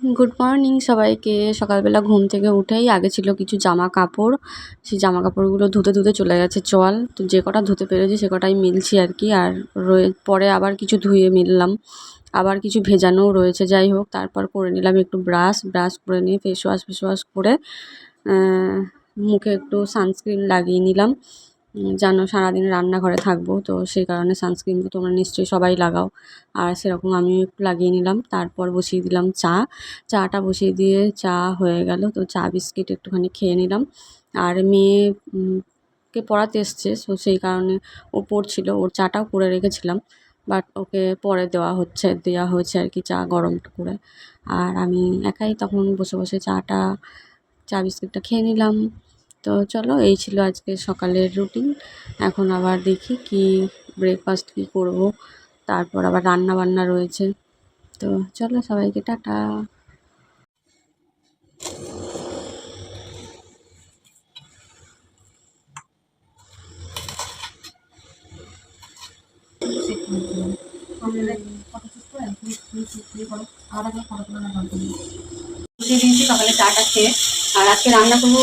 Good morning সবাইকে। সকালবেলা ঘুম থেকে উঠেই আগে ছিল কিছু জামা কাপড়। সেই জামা কাপড়গুলো ধুতে ধুতে চলে গেছে চল। তো যে কটা ধুতে পেরেছি সে কটাই মিলছি আর কি। আর রয়ে, পরে আবার কিছু ধুয়ে মিললাম। আবার কিছু ভেজানোও রয়েছে, যাই হোক। তারপর করে নিলাম একটু ব্রাশ। ব্রাশ করে নিয়ে ফেস ওয়াশ ফেস ওয়াশ করে মুখে একটু সানস্ক্রিন লাগিয়ে নিলাম। যেন সারাদিন রান্নাঘরে থাকব। তো সেই কারণে সানস্ক্রিন তোমরা নিশ্চয়ই সবাই লাগাও। আর সেরকম আমিও একটু লাগিয়ে নিলাম। তারপর বসিয়ে দিলাম চা। চাটা বসিয়ে দিয়ে চা হয়ে গেল। তো চা বিস্কিট একটুখানি খেয়ে নিলাম। আর মেয়ে কে পড়াতে এসছে সো সেই কারণে ও পড়ছিল। ওর চাটাও করে রেখেছিলাম। বাট ওকে পরে দেওয়া হচ্ছে দেওয়া হয়েছে আর কি চা গরম করে। আর আমি একাই তখন বসে বসে চাটা, চা বিস্কিটটা খেয়ে নিলাম। তো চলো, এই ছিল আজকে সকালের রুটিন এখন আবার দেখি কি ব্রেকফাস্ট কী করব। তারপর আবার রান্না বান্না রয়েছে। তো চলো, সবাইকে টাটা। সকালে চাটা খেয়ে আর আজকে রান্না করব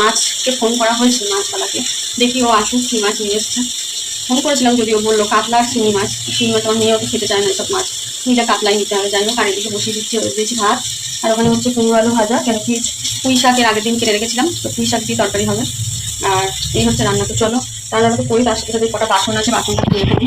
মাছকে ফোন করা হয়েছে, মাছওয়ালাকে। দেখি ও আসুক, কী মাছ নিয়ে এসছে। ফোন করেছিলাম যদিও বলল, কাতলা আর শিঙি মাছ। শিঙি মাছ আমার মেয়েও তো খেতে চায় না এসব মাছ। নিলে কাতলাই নিতে হবে, যাই হোক, আর এদিকে বসিয়ে দিচ্ছি দিয়েছি ভাত। আর ওখানে হচ্ছে কুমড়ো আলু ভাজা, কেন কি পুঁই শাকের আগের দিন কেটে রেখেছিলাম, তো পুঁই শাক দিয়ে তরকারি হবে। আর এই হচ্ছে রান্না, তো চলো। রান্নাটা তো করি তার সাথে সাথে কটা বাসন আছে, বাসনটা ধুয়ে ফেলি।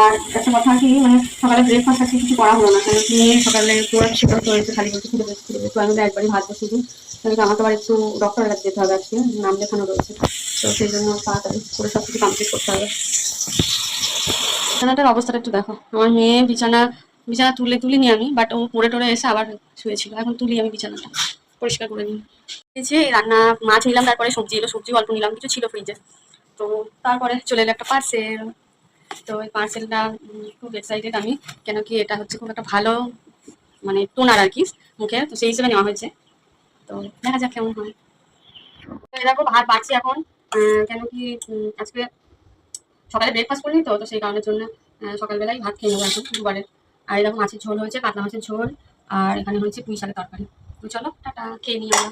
আর একটা কথা কি মানে সকালে ব্রেকফাস্ট আজকে কিছু করা হলো না কারণ মেয়ে সকালে পড়াচ্ছিল তো এসে খালি বলতে খুলে বেশি খুলে তো আমি একবারই ভাত দিই কারণ আমাকে আবার একটু ডক্টরের কাছে যেতে হবে আজকে? নাম লেখানো রয়েছে। তো সেই জন্য তাড়াতাড়ি করে সব কিছু কমপ্লিট করতে হবে। বিছানাটার অবস্থাটা একটু দেখো। আমার মেয়ে বিছানা বিছানা তুলে তুলি নি আমি বাট ও পড়ে টরে এসে আবার শুয়েছিল। এখন তুলি আমি বিছানাটা। পরিষ্কার করে নিই। এই রান্না, মাছ নিলাম, তারপরে সবজি এলো, সবজি অল্প নিলাম, কিছু ছিল ফ্রিজে তো তারপরে চলে এলো একটা পার্সেল তো ওই পার্সেলটা খুব এক্সাইটেড আমি। কেন কি এটা হচ্ছে খুব একটা ভালো মানে টোনার আর কি মুখে। তো সেই হিসেবে নেওয়া হয়েছে। তো দেখা যাক কেমন হয়। দেখো ভাত বাড়ছি এখন। কেন কি আজকে সকালে ব্রেকফাস্ট করিনি তো তো সেই কারণের জন্য সকালবেলায় ভাত খেয়ে নেব এখন দুবারে আর এরকম মাছের ঝোল হয়েছে, কাতলা মাছের ঝোল, আর এখানে হয়েছে পুঁই শাকের তরকারি। তো চলো, টাটা, খেয়ে নিই আমরা।